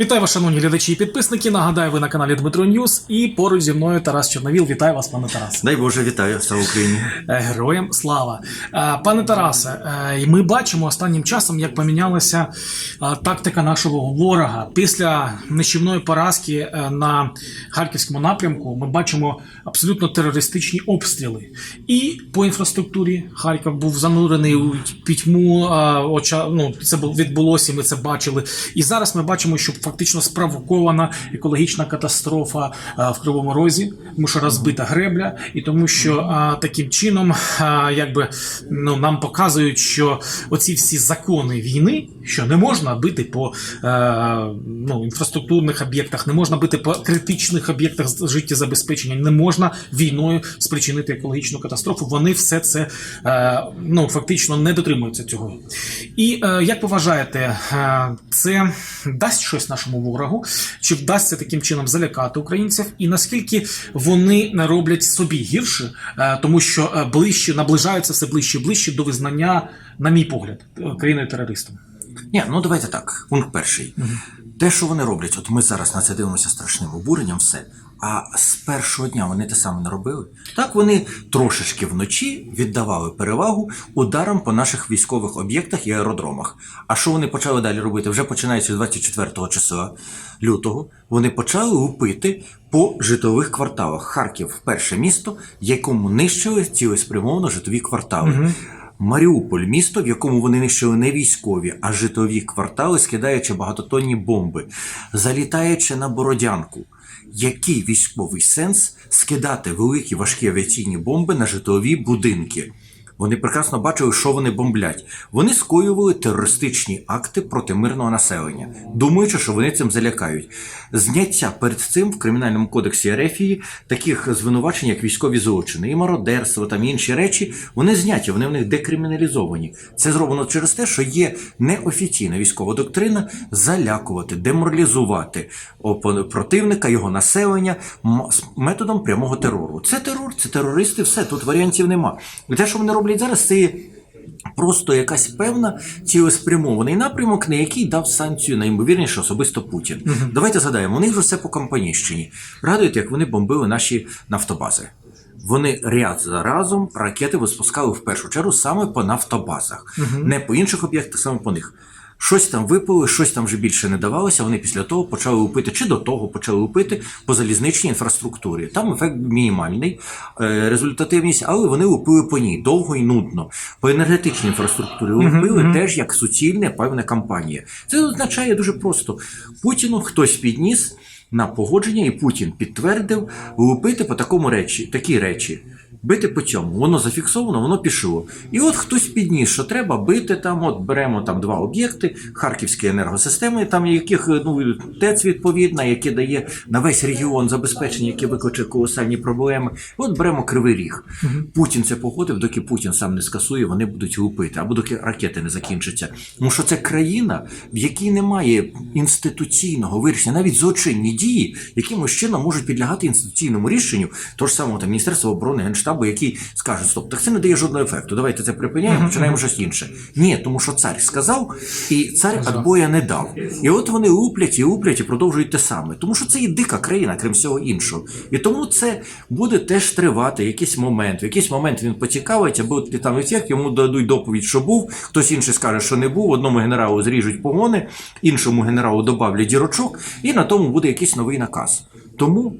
Вітаю вас, шановні глядачі і підписники. Нагадаю, ви на каналі Дмитро Ньюс і поруч зі мною Тарас Чорновіл. Вітаю вас, пане Тарасе. Дай Боже, вітаю, слава Україні. Е, Героям слава. Е, Пане Тарасе, е, ми бачимо останнім часом, як помінялася тактика нашого ворога. Після нищівної поразки на харківському напрямку ми бачимо абсолютно терористичні обстріли. І по інфраструктурі Харків був занурений у пітьму. Оча, ну, це відбулося, ми це бачили. І зараз ми бачимо, що фактично спровокована екологічна катастрофа е, в Кривому Розі, тому що розбита гребля, і тому що таким чином, якби ну нам показують, що оці всі закони війни, що не можна бити по е, ну, інфраструктурних об'єктах, не можна бити по критичних об'єктах життєзабезпечення, не можна війною спричинити екологічну катастрофу. Вони все це е, ну фактично не дотримуються цього. І е, як вважаєте, е, це дасть щось нашому ворогу? Чи вдасться таким чином залякати українців? І наскільки вони роблять собі гірше, Е, тому що е, ближче наближаються все ближче і ближче до визнання, на мій погляд, е, країною терористом? Ні, ну давайте так. Пункт перший. Те, що вони роблять, от ми зараз на це дивимося страшним обуренням, все. А з першого дня вони те саме не робили. Так вони трошечки вночі віддавали перевагу ударам по наших військових об'єктах і аеродромах. А що вони почали далі робити? Вже починаючи з 24 числа лютого, вони почали лупити по житлових кварталах. Харків перше місто, якому нищили цілеспрямовано житлові квартали. Маріуполь місто, в якому вони нищили не військові, а житлові квартали, скидаючи багатотонні бомби, залітаючи на Бородянку. Який військовий сенс скидати великі важкі авіаційні бомби на житлові будинки? Вони прекрасно бачили, що вони бомблять. Вони скоювали терористичні акти проти мирного населення, думаючи, що вони цим залякають. Зняття перед цим в кримінальному кодексі Ерефії таких звинувачень, як військові злочини, і мародерство, там інші речі, вони зняті, вони в них декриміналізовані. Це зроблено через те, що є неофіційна військова доктрина залякувати, деморалізувати противника, його населення методом прямого терору. Це терор, це терористи, все тут варіантів нема. Те, що вони роблять зараз, це просто якась певна цілеспрямований напрямок, на який дав санкцію найімовірніше особисто Путін. Давайте згадаємо, у них же все по компанійщині. Пригадуєте, як вони бомбили наші нафтобази. Вони ряд за разом ракети виспускали в першу чергу саме по нафтобазах, не по інших об'єктах, саме по них. Щось там випили, щось там вже більше не давалося. Вони після того почали лупити, чи до того почали лупити по залізничній інфраструктурі. Там ефект мінімальний, е, результативність, але вони лупили по ній довго і нудно. По енергетичній інфраструктурі лупили теж як суцільна певна кампанія. Це означає дуже просто: Путіну хтось підніс на погодження, і Путін підтвердив лупити по такому речі, такі речі. Бити по цьому, воно зафіксовано, воно пішло. І от хтось підніс, що треба бити там. От беремо там два об'єкти, харківські енергосистеми, там яких ну ТЕЦ відповідна, яке дає на весь регіон забезпечення, яке викличе колосальні проблеми. От беремо кривий ріг. Путін це погодив, доки Путін сам не скасує, вони будуть лупити, або доки ракети не закінчаться. Тому що це країна, в якій немає інституційного вирішення, навіть злочинні дії, якимось чином можуть підлягати інституційному рішенню, того ж самого там Міністерства оборони Генштабу, який скаже: Стоп, так це не дає жодного ефекту. Давайте це припиняємо, починаємо щось інше. Ні, тому що цар сказав, і цар адбоя не дав. І от вони луплять і луплять і продовжують те саме. Тому що це є дика країна, крім всього іншого. І тому це буде теж тривати якийсь момент. В якийсь момент він поцікавить, або от там ефект, йому дадуть доповідь, що був, хтось інший скаже, що не був. Одному генералу зріжуть погони, іншому генералу добавлять дірочок, і на тому буде якийсь новий наказ. Тому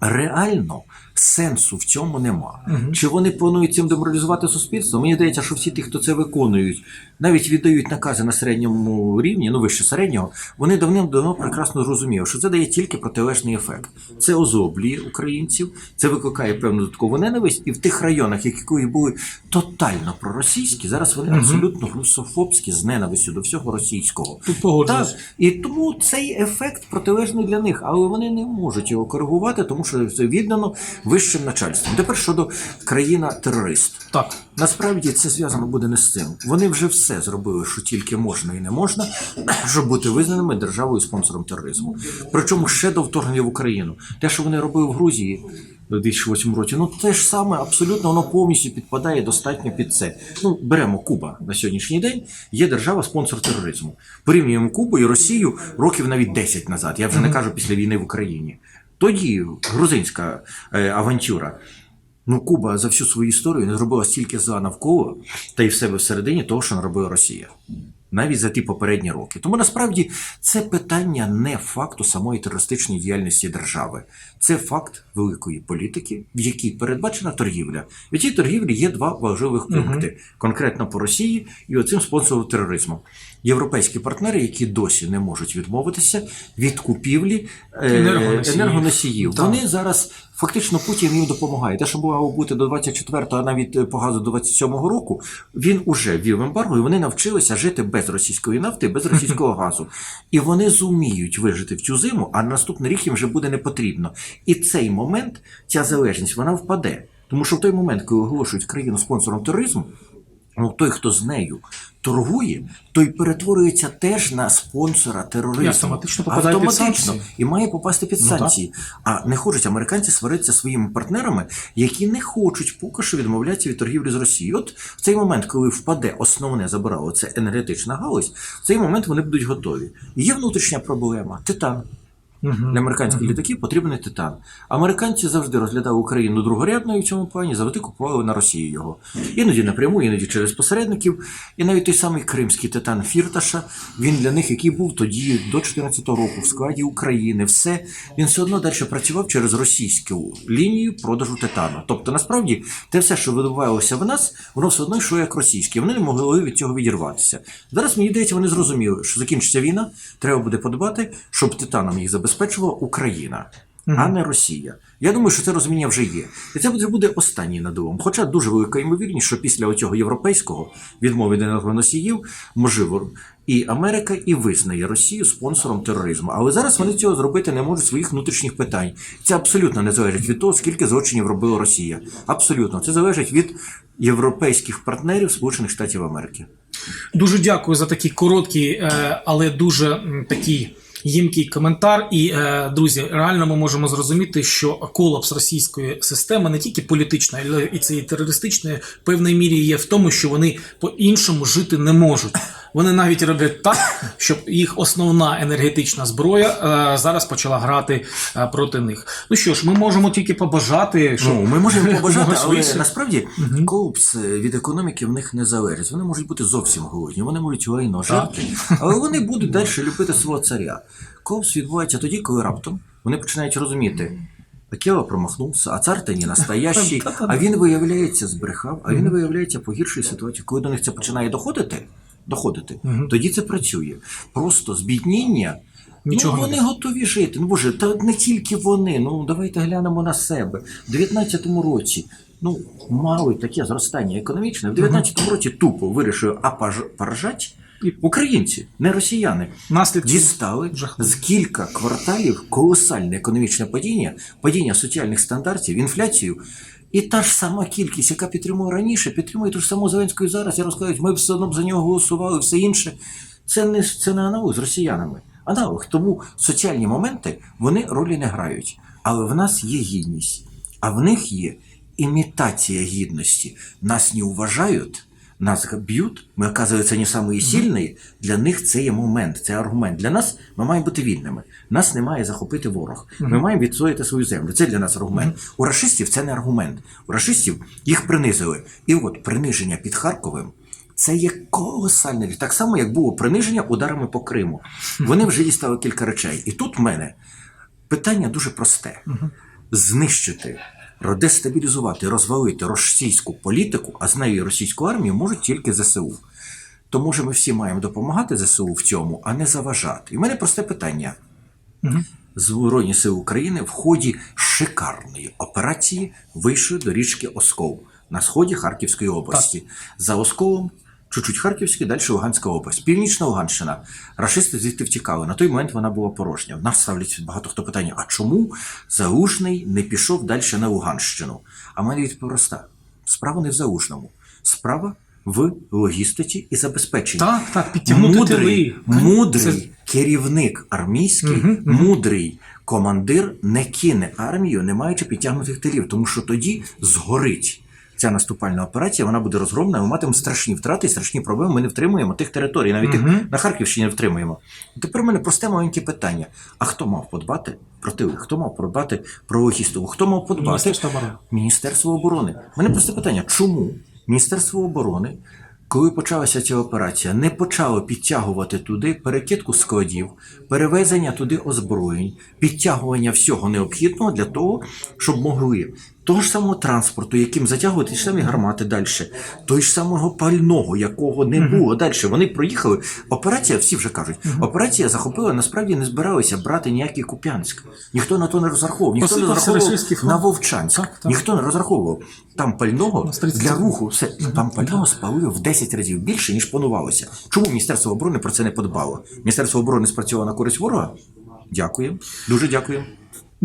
реально сенсу в цьому нема. Чи вони планують цим деморалізувати суспільство? Мені здається, що всі ті, хто це виконують, навіть віддають накази на середньому рівні, ну вище середнього, вони давним-давно прекрасно зрозуміли, що це дає тільки протилежний ефект. Це озоблює українців, це викликає певну додаткову ненависть, і в тих районах, які були тотально проросійські, зараз вони абсолютно русофобські з ненавистю до всього російського. Тут. Так, і тому цей ефект протилежний для них, але вони не можуть його коригувати, тому що це віддано вищим начальством. Тепер щодо країна-терорист. Так. Насправді це зв'язано буде не з цим. Вони вже все зробили, що тільки можна і не можна, щоб бути визнаними державою спонсором тероризму. Причому ще до вторгнення в Україну. Те, що вони робили в Грузії, у 2008 році. Ну те ж саме абсолютно воно повністю підпадає достатньо під це. Ну беремо Куба на сьогоднішній день. Є держава спонсор тероризму. Порівнюємо Кубу і Росію років навіть 10 назад. Я вже не кажу після війни в Україні. Тоді грузинська е, авантюра. Ну, Куба за всю свою історію не зробила стільки зла навколо та й в себе всередині того, що наробила Росія. Навіть за ті попередні роки. Тому насправді це питання не факту самої терористичної діяльності держави. Це факт великої політики, в якій передбачена торгівля. В цій торгівлі є два важливих пункти: конкретно по Росії і оцим спонсором тероризму. Європейські партнери, які досі не можуть відмовитися від купівлі е, Енергоносіїв. енергоносіїв. Вони зараз фактично Путін їм допомагає. Те, що мало бути до 24-го, а навіть е, по газу до 27-го року, він уже ввів ембарго, і вони навчилися жити без російської нафти, без російського газу. І вони зуміють вижити в цю зиму, а наступний рік їм вже буде не потрібно. І цей момент, ця залежність, вона впаде. Тому що в той момент, коли оголошують країну спонсором тероризму, ну той, хто з нею торгує, той перетворюється теж на спонсора тероризму. І автоматично попадає під санкції. і має попасти під Ну, санкції. А не хочуть американці сваритися своїми партнерами, які не хочуть поки що відмовлятися від торгівлі з Росією. От в цей момент, коли впаде основне забирало, це енергетична галузь, в цей момент вони будуть готові. Є внутрішня проблема титан. Для американських літаків потрібен титан. Американці завжди розглядали Україну другорядною в цьому плані, завжди купували на Росію його. Іноді напряму, іноді через посередників. І навіть той самий кримський титан Фірташа, він для них, який був тоді до 2014 року в складі України, все він все одно далі працював через російську лінію продажу титану. Тобто, насправді, те все, що видобувалося в нас, воно все одно йшло як російське. Вони не могли від цього відірватися. Зараз мені здається, вони зрозуміли, що закінчиться війна, треба буде подбати, щоб титаном їх забезпечувала Україна. А не Росія. Я думаю, що це розуміння вже є. І це буде- буде останній надумом. Хоча дуже велика ймовірність, що після оцього європейського відмови від енергоносіїв, можливо, і Америка і визнає Росію спонсором тероризму. Але зараз вони цього зробити не можуть своїх внутрішніх питань. Це абсолютно не залежить від того, скільки злочинів робила Росія. Абсолютно, це залежить від європейських партнерів Сполучених Штатів Америки. Дуже дякую за такий короткий, е, але дуже м, такий їмкий коментар. І, е, друзі, реально ми можемо зрозуміти, що колапс російської системи не тільки політичної, але і цієї терористичної, в певній мірі є в тому, що вони по-іншому жити не можуть. Вони навіть роблять так, щоб їх основна енергетична зброя е, зараз почала грати е, проти них. Ну що ж, ми можемо тільки побажати, що Ну, ми можемо побажати, але насправді колапс е, від економіки в них не залежить. Вони можуть бути зовсім голодні, вони можуть лайно жерти, але вони будуть далі любити свого царя. Колапс відбувається тоді, коли раптом вони починають розуміти. Акела промахнувся, а цар та не настоящий, а він, виявляється, збрехав, а він, виявляється, погіршує ситуацію. Коли до них це починає доходити, доходити, тоді це працює. Просто збідніння. Нічого ну, не вони готові жити. Ну боже, та не тільки вони. Ну давайте глянемо на себе. В 19-му році ну мали таке зростання економічне. В 19-му році тупо вирішили апажать українці, не росіяни. Наслідки Дістали жахливі. з кілька кварталів колосальне економічне падіння, падіння соціальних стандартів, інфляцію. І та ж сама кількість, яка підтримує раніше, підтримує ту ж саму Зеленську зараз. Я розказую, ми б все одно б за нього голосували, все інше. Це не, це не аналог з росіянами. Аналог. Тому соціальні моменти вони ролі не грають. Але в нас є гідність, а в них є імітація гідності. Нас не вважають, нас б'ють, ми, оказується, не самі сильні. Для них це є момент, це аргумент. Для нас ми маємо бути вільними. Нас не має захопити ворог. Ми маємо відстояти свою землю. Це для нас аргумент. У рашистів це не аргумент. У рашистів їх принизили. І от приниження під Харковим. Це є колосальне. Так само, як було приниження ударами по Криму. Вони вже дістали кілька речей. І тут в мене питання дуже просте: знищити, дестабілізувати, розвалити російську політику, а з нею російську армію можуть тільки ЗСУ. Тому що ми всі маємо допомагати ЗСУ в цьому, а не заважати. І в мене просте питання. Збройні сили України в ході шикарної операції вийшли до річки Оскол на сході Харківської області. За Осколом, чуть-чуть Харківський, далі Луганська область. Північна Луганщина. Рашисти звідти втікали. На той момент вона була порожня. В нас ставлять багато хто питання: а чому Залужний не пішов далі на Луганщину? А в мене відповідь проста: справа не в Залужному. Справа в логістиці і забезпеченні. Так, так, підтягнути мудрий, мудрий Це- керівник армійський, мудрий командир не кине армію, не маючи підтягнутих тилів, тому що тоді згорить. Ця наступальна операція вона буде розгромлена, ми матимемо страшні втрати страшні проблеми. Ми не втримуємо тих територій, навіть тих на Харківщині не втримуємо. Тепер у мене просте маленьке питання: а хто мав подбати про тили? Хто мав подбати про логістику? Хто мав подбати? Міністерство оборони. Міністерство оборони. У мене просте питання: чому Міністерство оборони, коли почалася ця операція, не почало підтягувати туди перекидку складів, перевезення туди озброєнь, підтягування всього необхідного для того, щоб могли того ж самого транспорту, яким затягувати ті ж самі гармати далі, той ж самого пального, якого не було далі. Вони проїхали. Операція, всі вже кажуть, операція захопила, насправді не збиралися брати ніякий Куп'янськ. Ніхто на то не розраховував, ніхто не розраховував на Вовчанськ. Так, так. Ніхто не розраховував. Там пального На 30 для руху все там пального спалили в 10 разів більше, ніж планувалося. Чому Міністерство оборони про це не подбало? Міністерство оборони спрацювало на користь ворога? Дякую. Дуже дякую.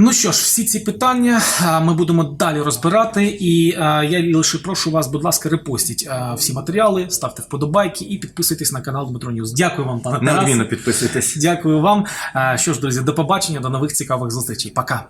Ну що ж, всі ці питання ми будемо далі розбирати. І я лише прошу вас, будь ласка, репостіть всі матеріали, ставте вподобайки і підписуйтесь на канал Дмитро Ньюз. Дякую вам, пане Тарас. Неодмінно підписуйтесь. Дякую вам. Що ж, друзі, до побачення, до нових цікавих зустрічей. Пока.